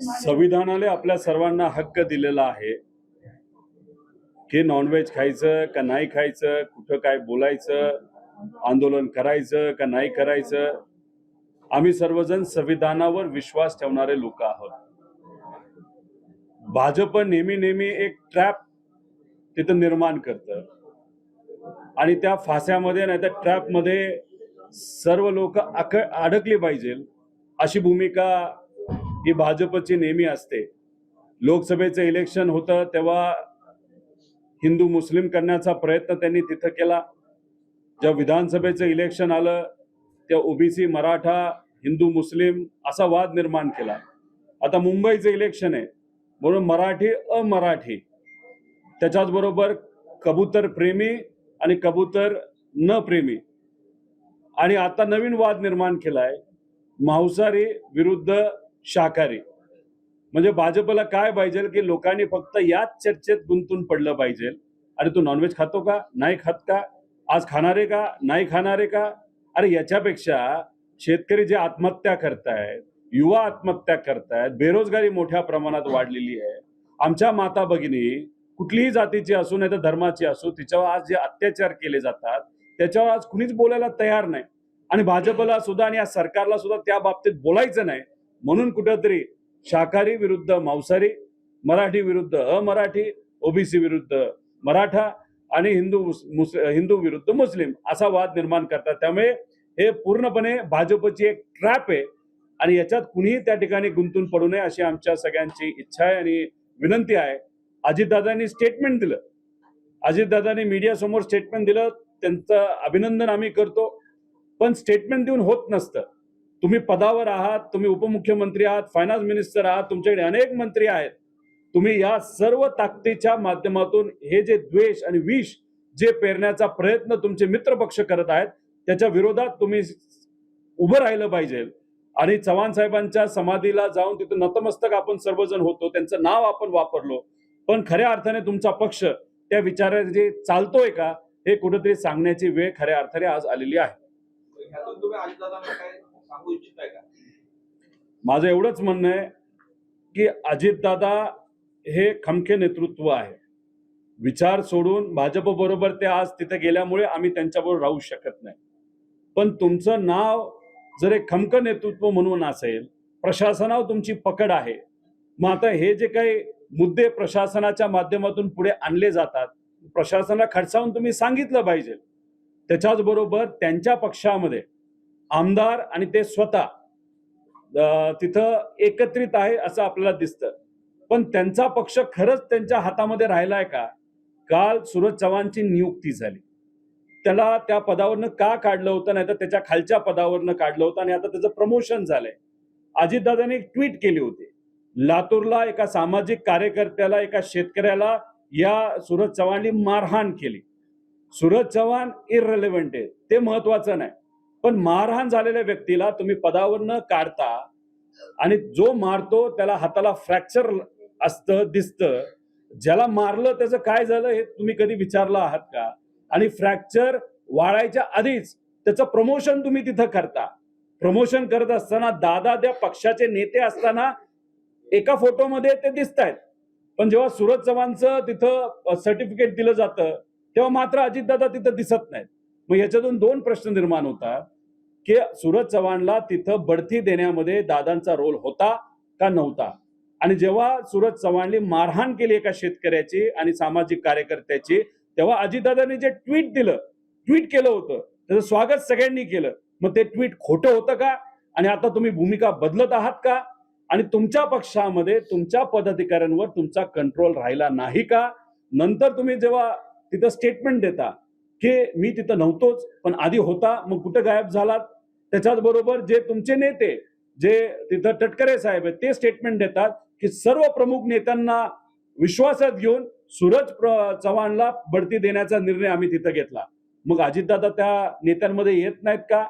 संविधानाने आपल्या सर्वांना हक्क दिलेला आहे. की नॉनव्हेज खायचं का नाही खायचं कुठं काय बोलायचं आंदोलन करायचं का नाही करायचं आम्ही सर्वजण संविधानावर विश्वास ठेवणारे लोक आहोत. भाजप नेहमी नेहमी एक ट्रॅप तिथं निर्माण करतं. आणि त्या फास्यामध्ये नाही तर ट्रॅपमध्ये सर्व लोक अक अडकली पाहिजे अशी भूमिका ही भाजपची नेहमी असते. लोकसभेचं इलेक्शन होतं तेव्हा हिंदू मुस्लिम करण्याचा प्रयत्न त्यांनी तिथं केला. जेव्हा विधानसभेचं इलेक्शन आलं तेव्हा ओबीसी मराठा हिंदू मुस्लिम असा वाद निर्माण केला. आता मुंबईचं इलेक्शन आहे. म्हणून मराठी अमराठी त्याच्याच बरोबर कबूतर प्रेमी आणि कबूतर न प्रेमी. आणि आता नवीन वाद निर्माण केलाय. मांसाहारी विरुद्ध शाकाहारी. म्हणजे भाजपला काय पाहिजे की लोकांनी फक्त याच चर्चेत गुंतून पडलं पाहिजे? अरे तू नॉनव्हेज खातो का? नाही खात का? आज खाणारे का? नाही खाणारे का? अरे याच्यापेक्षा शेतकरी जे आत्महत्या करतायत युवा आत्महत्या करतायत बेरोजगारी मोठ्या प्रमाणात वाढलेली आहे. आमच्या माता भगिनी कुठलीही जातीची असो नाही तर धर्माची असो तिच्यावर आज जे अत्याचार केले जातात त्याच्यावर आज कुणीच बोलायला तयार नाही. आणि भाजपला सुद्धा आणि या सरकारला सुद्धा त्या बाबतीत बोलायचं नाही. म्हणून कुठंतरी शाकाहारी विरुद्ध मांसाहारी मराठी विरुद्ध अमराठी ओबीसी विरुद्ध मराठा आणि हिंदू मुस- हिंदू विरुद्ध मुस्लिम असा वाद निर्माण करतात. त्यामुळे हे पूर्णपणे भाजपची एक ट्रॅप आहे आणि याच्यात कुणीही त्या ठिकाणी गुंतून पडू नये अशी आमच्या सगळ्यांची इच्छा आहे आणि विनंती आहे. अजितदादांनी स्टेटमेंट दिलं. अजितदादांनी मीडियासमोर स्टेटमेंट दिलं. त्यांचं अभिनंदन आम्ही करतो. पण स्टेटमेंट देऊन होत नसतं. तुम्ही पदावर आहात तुम्ही उपमुख्यमंत्री आहात फायनान्स मिनिस्टर आहात तुमच्याकडे अनेक मंत्री आहेत. तुम्ही या सर्व ताकदीच्या माध्यमातून हे जे द्वेष आणि विष जे पेरण्याचा प्रयत्न तुमचे मित्र पक्ष करत आहेत त्याच्या विरोधात तुम्ही उभं राहिलं पाहिजे. आणि चव्हाण साहेबांच्या समाधीला जाऊन तिथं नतमस्तक आपण सर्वजण होतो त्यांचं नाव आपण वापरलो. पण खऱ्या अर्थाने तुमचा पक्ष त्या विचाराने चालतोय का हे कुठेतरी सांगण्याची वेळ खऱ्या अर्थाने आज आलेली आहे. सांगू इच्छिताय का? माझं एवढंच म्हणणं आहे की अजितदादा हे खमके नेतृत्व आहे. विचार सोडून भाजप बरोबर ते आज तिथे गेल्यामुळे आम्ही त्यांच्याबरोबर राहू शकत नाही. पण तुमचं नाव जर एक खमक नेतृत्व म्हणून असेल प्रशासनावर तुमची पकड आहे. मग आता हे जे काही मुद्दे प्रशासनाच्या माध्यमातून पुढे आणले जातात प्रशासनाला खडसावून तुम्ही सांगितलं पाहिजे. त्याच्याच बरोबर त्यांच्या पक्षामध्ये आमदार आणि ते स्वतः तिथं एकत्रित आहे असं आपल्याला दिसतं. पण त्यांचा पक्ष खरंच त्यांच्या हातामध्ये राहिलाय का? काल सुरज चव्हाणची नियुक्ती झाली. त्याला त्या पदावरनं का काढलं होतं? नाही तर त्याच्या खालच्या पदावरनं काढलं होतं? आणि आता त्याचं प्रमोशन झालंय. अजितदादांनी एक ट्विट केली होती. लातूरला एका सामाजिक कार्यकर्त्याला एका शेतकऱ्याला या सुरज चव्हाणनी मारहाण केली. सुरज चव्हाण इररेलेव्हंट आहे. ते महत्वाचं नाही. पण मारहाण झालेल्या व्यक्तीला तुम्ही पदावर न काढता आणि जो मारतो त्याला हाताला फ्रॅक्चर असतं दिसतं. ज्याला मारलं त्याचं काय झालं हे तुम्ही कधी विचारलं आहात का? आणि फ्रॅक्चर वाढायच्या आधीच त्याचं प्रमोशन तुम्ही तिथं करता. प्रमोशन करत असताना दादा त्या पक्षाचे नेते असताना एका फोटोमध्ये ते दिसत आहेत पण जेव्हा सुरज चव्हाणचं तिथं सर्टिफिकेट दिलं जातं तेव्हा मात्र अजितदादा तिथं दिसत नाहीत. मग याच्यातून दोन प्रश्न निर्माण होतात की सुरज चव्हाणला तिथं बढती देण्यामध्ये दादांचा रोल होता का नव्हता? आणि जेव्हा सुरज चव्हाणने मारहाण केली एका शेतकऱ्याची आणि सामाजिक कार्यकर्त्याची तेव्हा अजितदादांनी जे ट्विट दिलं ट्विट केलं होतं त्याचं स्वागत सगळ्यांनी केलं. मग ते ट्विट खोटं होतं का? आणि आता तुम्ही भूमिका बदलत आहात का? आणि तुमच्या पक्षामध्ये तुमच्या पदाधिकाऱ्यांवर तुमचा कंट्रोल राहिला नाही का? नंतर तुम्ही जेव्हा तिथं स्टेटमेंट देता की मी तिथं नव्हतोच पण आधी होता मग कुठं गायब झालात? त्याच्याच बरोबर जे तुमचे नेते जे तिथं तटकरे साहेब आहेत ते स्टेटमेंट देतात की सर्व प्रमुख नेत्यांना विश्वासात घेऊन सूरज चव्हाणला बढती देण्याचा निर्णय आम्ही तिथं घेतला. मग अजितदादा त्या नेत्यांमध्ये येत नाहीत का?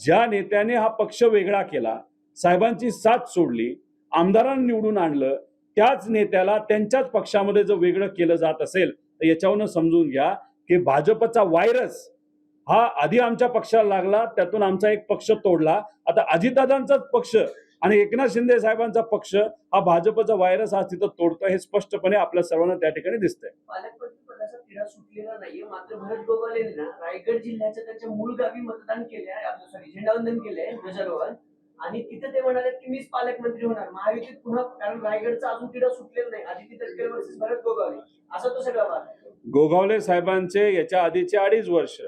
ज्या नेत्याने हा पक्ष वेगळा केला साहेबांची साथ सोडली आमदारांना निवडून आणलं त्याच नेत्याला त्यांच्याच पक्षामध्ये जर वेगळं केलं जात असेल तर याच्यावरनं समजून घ्या की भाजपचा व्हायरस हा आधी आमच्या पक्षाला लागला त्यातून आमचा एक पक्ष तोडला. आता अजितदादांचाच पक्ष आणि एकनाथ शिंदे साहेबांचा पक्ष हा भाजपचा व्हायरस आज तिथं तोडतोय हे स्पष्टपणे आपल्या सर्वांना त्या ठिकाणी दिसतंय. रायगड जिल्ह्याच्या त्याच्या मूळ गावी मतदान केले आहे झेंडावंदन केलंय ध्वजारोहण. आणि तिथे ते म्हणाले की मीच पालकमंत्री होणार. महायुतीत पुन्हा कारण रायगडचा अजून तिढा सुटलेला नाही. आदिती तटकरे वर्सेस भरत गोगावले. असा तो सगळा भाग गोगावले साहेबांचे याच्या आधीचे अडीच वर्ष.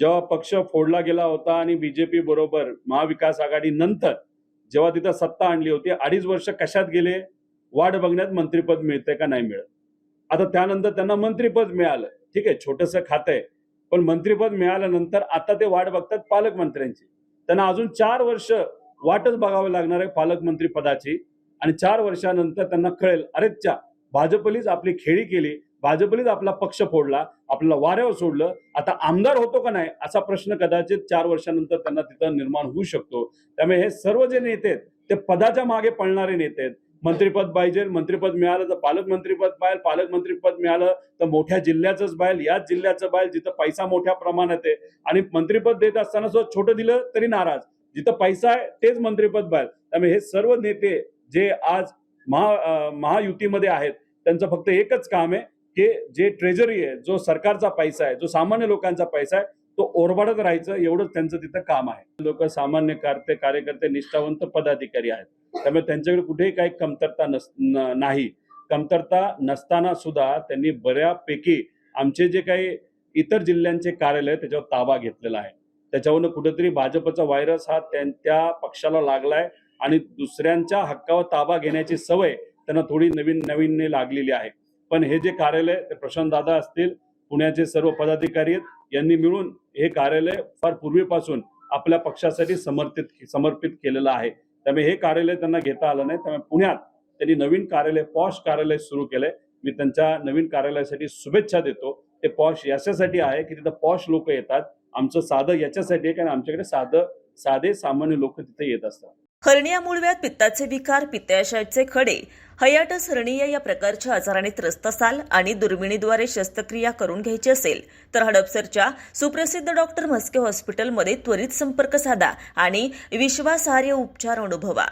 जेव्हा पक्ष फोडला गेला होता आणि बीजेपी बरोबर महाविकास आघाडी नंतर जेव्हा तिथं सत्ता आणली होती अडीच वर्ष कशात गेले? वाट बघण्यात मंत्रीपद मिळतंय का नाही मिळत? आता त्यानंतर त्यांना मंत्रीपद मिळालं. ठीक आहे छोटस खातं आहे. पण मंत्रीपद मिळाल्यानंतर आता ते वाट बघतात पालकमंत्र्यांची. त्यांना अजून चार वर्ष वाटच बघावी लागणार आहे पालकमंत्री पदाची. आणि चार वर्षानंतर त्यांना कळेल अरे च्या भाजपलीच आपली खेळी केली भाजपलीच आपला पक्ष फोडला आपल्याला वाऱ्यावर सोडलं आता आमदार होतो का नाही असा प्रश्न कदाचित चार वर्षानंतर त्यांना तिथं निर्माण होऊ शकतो. त्यामुळे हे सर्व जे नेते आहेत ते पदाच्या मागे पळणारे नेते आहेत. मंत्रीपद पाहिजे मंत्रीपद मिळालं तर पालकमंत्रीपद पाहिजे पालकमंत्रीपद मिळालं तर मोठ्या जिल्ह्याचंच बाहेर याच जिल्ह्याचं बाहेर जिथं पैसा मोठ्या प्रमाणात आहे. आणि मंत्रीपद देत असताना सुद्धा छोटं दिलं तरी नाराज. जिथं पैसा आहे तेच मंत्रीपद बाहेर त्यामुळे हे सर्व नेते जे आज महा महायुतीमध्ये आहेत त्यांचं फक्त एकच काम आहे की जे ट्रेजरी आहे जो सरकारचा पैसा आहे जो सामान्य लोकांचा पैसा आहे तो ओरबाडत राहायचं एवढंच त्यांचं तिथं काम आहे. लोक सामान्य कार्य कार्यकर्ते निष्ठावंत पदाधिकारी आहेत. त्यामुळे त्यांच्याकडे कुठेही काही कमतरता नस नाही. कमतरता नसताना सुद्धा त्यांनी बऱ्यापैकी आमचे जे काही इतर जिल्ह्यांचे कार्यालय त्याच्यावर ताबा घेतलेला आहे. त्याच्यावरनं कुठेतरी भाजपचा व्हायरस हा त्यांच्या पक्षाला लागलाय आणि दुसऱ्यांच्या हक्कावर ताबा घेण्याची सवय त्यांना थोडी नवीन नवीनने लागलेली आहे. पण हे जे कार्यालय ते प्रशांत दादा असतील पुण्याचे सर्व पदाधिकारी आहेत यांनी मिळून हे कार्यालय फार पूर्वीपासून आपल्या पक्षासाठी समर्पित समर्पित केलेलं आहे. त्यामुळे हे कार्यालय त्यांना घेता आलं नाही. त्यामुळे पुण्यात त्यांनी नवीन कार्यालय पॉश कार्यालय सुरू केलंय. मी त्यांच्या नवीन कार्यालयासाठी शुभेच्छा देतो. ते पॉश याच्यासाठी आहे की तिथं पॉश लोक येतात. आमचं साधं याच्यासाठी कारण आमच्याकडे साधं साधे सामान्य लोक तिथे येत असतात. हर्निया मूळव्यात पित्ताचे विकार पित्ताशयाचे खडे हयाटस हर्निया या प्रकारच्या आजाराने त्रस्त असाल आणि दुर्बिणीद्वारे शस्त्रक्रिया करून घ्यायची असेल तर हडपसरच्या सुप्रसिद्ध डॉक्टर म्हस्के हॉस्पिटलमध्ये त्वरित संपर्क साधा आणि विश्वासार्ह उपचार अनुभवा.